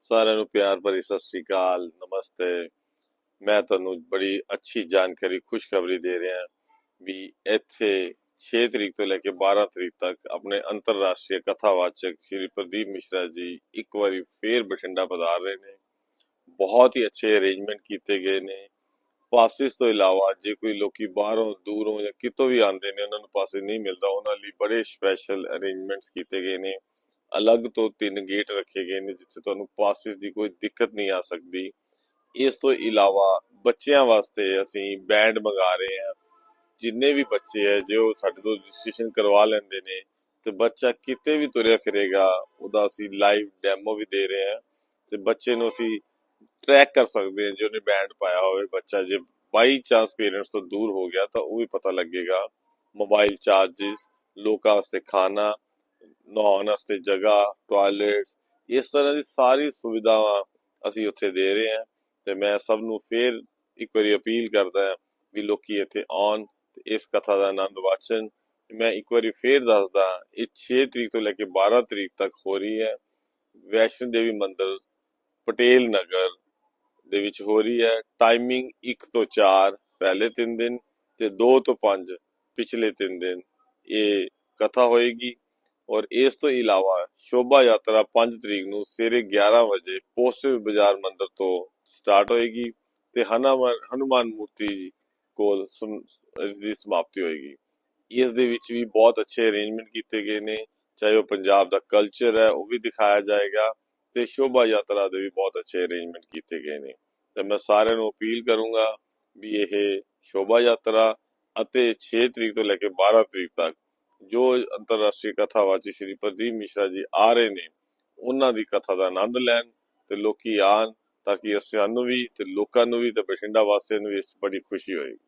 ਸਾਰਿਆਂ ਨੂੰ ਪਿਆਰ ਭਰੀ ਸਤਿ ਸ੍ਰੀ ਅਕਾਲ, ਨਮਸਤੇ। ਮੈਂ ਤੁਹਾਨੂੰ ਬੜੀ ਅੱਛੀ ਜਾਣਕਾਰੀ, ਖੁਸ਼ਖਬਰੀ ਦੇ ਰਿਹਾ ਵੀ ਇੱਥੇ 6 ਤਰੀਕ ਤੋਂ ਲੈ ਕੇ 12 ਤਰੀਕ ਤੱਕ ਆਪਣੇ ਅੰਤਰਰਾਸ਼ਟਰੀ ਕਥਾਵਾਚਕ ਸ਼੍ਰੀ ਪ੍ਰਦੀਪ ਮਿਸ਼ਰਾ ਜੀ ਇੱਕ ਵਾਰੀ ਫੇਰ ਬਠਿੰਡਾ ਪਧਾਰ ਰਹੇ ਨੇ। ਬਹੁਤ ਹੀ ਅੱਛੇ ਅਰੇਂਜਮੈਂਟ ਕੀਤੇ ਗਏ ਨੇ। ਪਾਸਿਸ ਤੋਂ ਇਲਾਵਾ ਜੇ ਕੋਈ ਲੋਕੀ ਬਾਹਰੋਂ, ਦੂਰੋਂ ਜਾਂ ਕਿਤੋਂ ਵੀ ਆਉਂਦੇ ਨੇ, ਉਹਨਾਂ ਨੂੰ ਪਾਸਿਸ ਨਹੀਂ ਮਿਲਦਾ। ਉਹਨਾਂ ਲਈ ਬੜੇ ਸਪੈਸ਼ਲ ਅਰੇਂਜਮੈਂਟਸ ਕੀਤੇ ਗਏ ਨੇ। ਅਲੱਗ ਤੋਂ ਤਿੰਨ ਗੇਟ ਰੱਖੇ ਗਏ ਨੇ ਜਿੱਥੇ ਤੁਹਾਨੂੰ ਪਾਸਿਸ ਦੀ ਕੋਈ ਦਿੱਕਤ ਨਹੀਂ ਆ ਸਕਦੀ। ਇਸ ਤੋਂ ਇਲਾਵਾ ਬੱਚਿਆਂ ਵਾਸਤੇ ਅਸੀਂ ਬੈਂਡ ਮੰਗਾ ਰਹੇ ਹਾਂ। ਜਿੰਨੇ ਵੀ ਬੱਚੇ ਹੈ, ਜੋ ਸਾਡੇ ਤੋਂ ਰਜਿਸਟ੍ਰੇਸ਼ਨ ਕਰਵਾ ਲੈਂਦੇ ਨੇ, ਤੇ ਬੱਚਾ ਕਿਤੇ ਵੀ ਤੁਰਿਆ ਫਿਰੇਗਾ, ਉਹਦਾ ਅਸੀਂ ਲਾਈਵ ਡੈਮੋ ਵੀ ਦੇ ਰਹੇ ਹਾਂ। ਤੇ ਬੱਚੇ ਨੂੰ ਅਸੀਂ ਟਰੈਕ ਕਰ ਸਕਦੇ ਹਾਂ ਜੇ ਉਹਨੇ ਬੈਂਡ ਪਾਇਆ ਹੋਵੇ। ਬੱਚਾ ਜੇ ਬਾਈ ਚਾਂਸ ਪੇਰੈਂਟਸ ਤੋਂ ਦੂਰ ਹੋ ਗਿਆ ਤਾਂ ਉਹ ਵੀ ਪਤਾ ਲੱਗੇਗਾ। ਮੋਬਾਈਲ ਚਾਰजेस ਲੋਕਾਂ ਵਾਸਤੇ ਖਾਣਾ ਨਹਾਉਣ ਵਾਸਤੇ ਜਗ੍ਹਾ ਟਾਇਲਟਸ ਇਸ ਤਰ੍ਹਾਂ ਦੀ ਸਾਰੀ ਸੁਵਿਧਾਵਾਂ ਅਸੀਂ ਉੱਥੇ ਦੇ ਰਹੇ ਹਾਂ ਤੇ ਮੈਂ ਸਭ ਨੂੰ ਫੇਰ ਇੱਕ ਵਾਰੀ ਅਪੀਲ ਕਰਦਾ ਹਾਂ ਵੀ ਲੋਕੀ ਇੱਥੇ ਆਉਣ ਤੇ ਇਸ ਕਥਾ ਦਾ ਆਨੰਦ ਵਾਚਣ। ਮੈਂ ਇੱਕ ਵਾਰੀ ਫੇਰ ਦੱਸਦਾ ਇਹ 6 ਤਰੀਕ ਤੋਂ ਲੈ ਕੇ 12 ਤਰੀਕ ਤੱਕ ਹੋ ਰਹੀ ਹੈ। ਵੈਸ਼ਨੋ ਦੇਵੀ ਮੰਦਿਰ, ਪਟੇਲ ਨਗਰ ਦੇ ਵਿੱਚ ਹੋ ਰਹੀ ਹੈ। ਟਾਈਮਿੰਗ 1 ਤੋਂ 4 ਪਹਿਲੇ 3 ਦਿਨ ਤੇ 2 ਤੋਂ 5 ਪਿਛਲੇ 3 ਦਿਨ। ਇਹ ਕਥਾ ਹੋਏਗੀ। ਔਰ ਇਸ ਤੋਂ ਇਲਾਵਾ ਸ਼ੋਭਾ ਯਾਤਰਾ 5 ਤਰੀਕ ਨੂੰ ਸਵੇਰੇ 11 ਵਜੇ ਪੋਸਟ ਬਾਜ਼ਾਰ ਮੰਦਰ ਤੋਂ ਸਟਾਰਟ ਹੋਏਗੀ ਤੇ ਹਨੂਮਾਨ ਮੂਰਤੀ ਜੀ ਕੋਲ ਸਮ- ਇਸ ਦੀ ਸਮਾਪਤੀ ਹੋਏਗੀ। ਇਸ ਦੇ ਵਿੱਚ ਵੀ ਬਹੁਤ ਅੱਛੇ ਅਰੇਂਜਮੈਂਟ ਕੀਤੇ ਗਏ ਨੇ, ਚਾਹੇ ਉਹ ਪੰਜਾਬ ਦਾ ਕਲਚਰ ਹੈ, ਉਹ ਵੀ ਦਿਖਾਇਆ ਜਾਏਗਾ ਤੇ ਸ਼ੋਭਾ ਯਾਤਰਾ ਦੇ ਵੀ ਬਹੁਤ ਅੱਛੇ ਅਰੇਂਜਮੈਂਟ ਕੀਤੇ ਗਏ ਨੇ। ਤੇ ਮੈਂ ਸਾਰਿਆਂ ਨੂੰ ਅਪੀਲ ਕਰੂੰਗਾ ਵੀ ਇਹ ਸ਼ੋਭਾ ਯਾਤਰਾ ਅਤੇ 6 ਤਰੀਕ ਤੋਂ ਲੈ ਕੇ 12 ਤਰੀਕ ਤੱਕ ਜੋ ਅੰਤਰਰਾਸ਼ਟਰੀ ਕਥਾਵਾਚੀ ਸ਼੍ਰੀ ਪ੍ਰਦੀਪ ਮਿਸ਼ਰਾ ਜੀ ਆ ਰਹੇ ਨੇ, ਉਹਨਾਂ ਦੀ ਕਥਾ ਦਾ ਆਨੰਦ ਲੈਣ ਤੇ ਲੋਕੀ ਆਣ ਤਾਂ ਕਿ ਸਾਨੂੰ ਵੀ ਤੇ ਲੋਕਾਂ ਨੂੰ ਵੀ ਤੇ ਬਠਿੰਡਾ ਵਾਸੀਆਂ ਨੂੰ ਵੀ ਇਸ 'ਚ ਬੜੀ ਖੁਸ਼ੀ ਹੋਏਗੀ।